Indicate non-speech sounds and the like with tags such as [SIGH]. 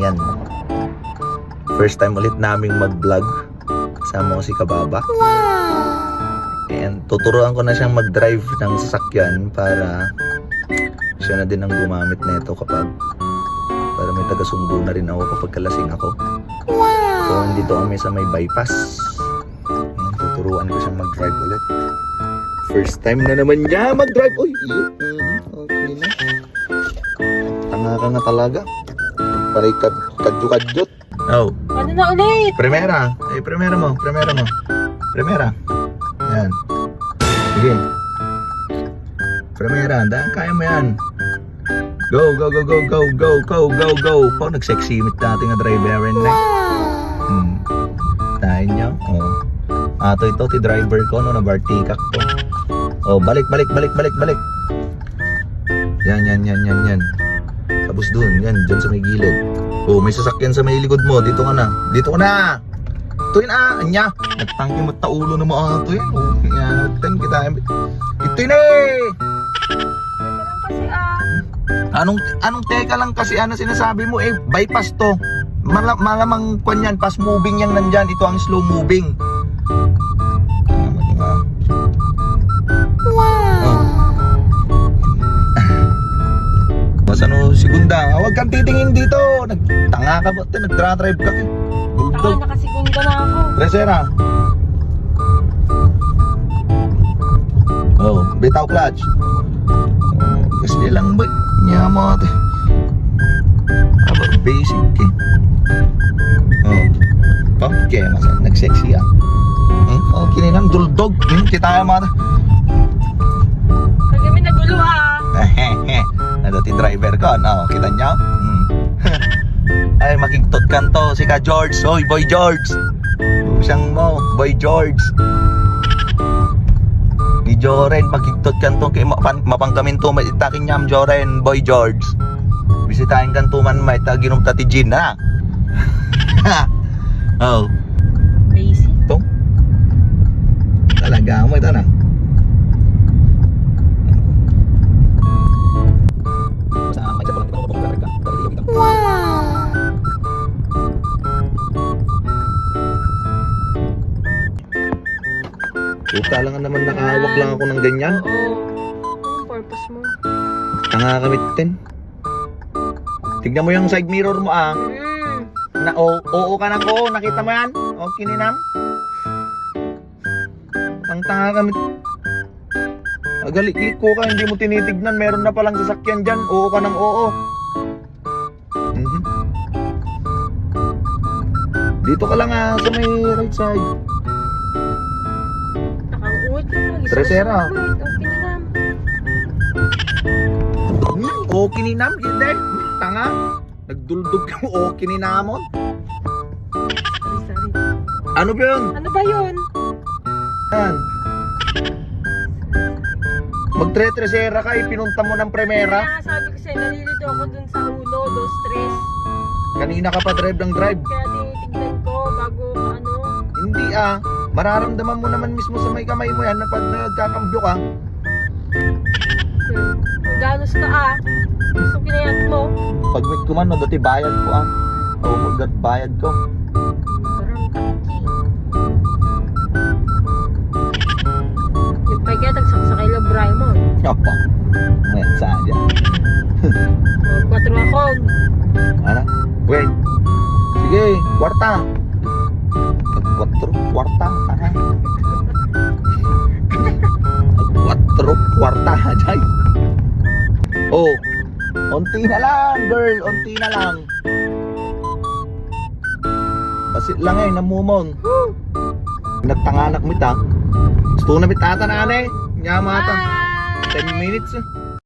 Yan. First time ulit naming mag-vlog. Kasama ko si Kababa. And tuturuan ko na siyang mag-drive ng sasakyan para siya na din ang gumamit nito kapag para may taga-sundo na rin ako kapag kalasing ako. So, nandito kami sa may bypass. Tuturuan ko siyang mag-drive ulit. First time na naman niya mag-drive. Uy. Mhm, Okay na. Tanga ka nga talaga. Paray kad kadyo-kadyot. Oh, Ano na ulit? primera. Eh, primera mo, primera mo. Primera. Yan. Sige. Primera, dahil kaya mo yan. Go, go, go, go, go, go, go, go, go. Pao nag-sexy meet natin nga driver rin na. Hmm. Tayo niya. Oh. Ato ito, ti driver ko, no, nabartikak to. Oh, balik, balik, balik, balik, balik. Yan, yan, yan, yan, yan. Tapos dun, yan, dyan sa may gilid. Oh, may sasakyan sa may likod mo. Dito ka na. Dito ka na. Ito yun ah, anya. Nagtangki mo taulo na mga ito yan. Oh, yan, ten kita. Ito yun eh. Ah, Anong, anong teka lang kasi ano sinasabi mo eh, bypass to. Mala, malamang kwan yan, fast moving yan nandyan. Ito ang slow moving. Segunda. Huwag kang titingin dito. Nagtanga ka ba? Nagdra-drive ka. taka Bulldog. nakasigunda na ako. Tresera. Oh, bitaw clutch. Kasi lang ba? Niya mo ate. Aba, basic eh. Oh. Okay, mas nagsexy ah. Hmm? Oh, kininang duldog. Hmm, kita mo ate. Driver ko, no? Kita niyo? Hmm. [LAUGHS] Ay, makigtot kanto si ka George. Oy, boy George. Siyang mo, boy George. Ni Joren, makigtot kanto kay mapan, mapangkamin to may itakin niyam Joren, boy George. Bisitahin kanto man may taginom ta ti Jean, ha? [LAUGHS] oh, Basic. to. Talaga mo ito na. Puta lang naman nakahawak lang ako ng ganyan. Oo. Anong purpose mo? Tanga kamit din. Tignan mo yung side mirror mo ah. Hmm. Na oo, oo ka ng oo, nakita mo yan? O kininam? Ang tanga kamit. Agali, ko ka, hindi mo tinitignan. Meron na palang sasakyan dyan. Oo ka ng oo. Mhm. Dito ka lang ah, sa may right side. Tresera. Okay. Hmm, oo kininam, hindi. Tanga. Nagduldog oo kininamon. Sorry, sorry. Ano ba yun? Ano ba yun? Yan. Magtre-tresera ka, ipinunta mo ng. Kaya nga sabi ko sa'yo, nalilito ako dun sa uno, dos, tres. Kanina ka pa drive ng drive. Kaya tinitignan ko bago ano. Hindi ah. Mararamdaman mo naman mismo sa may kamay mo yan na pag nagkakambyo ka. Ganos ka ah. Gusto kinayat mo. Pag may kumano, dati bayad ko ah. Oo, magdat bayad ko. Yung pagkaya tagsaksa kay Labraimon. Apa. May sadya. O, kwatro ako. Ano? Wait. Sige, kwarta. Kwatro, kwarta. Tanga. Kwatro, kwarta. Jay. Oh. Unti na lang, girl. Unti na lang. Basit lang eh, namumon. Nagtanganak mit ah. Gusto na mit ata na ane. Nyama ata. Bye! 10 minutes eh.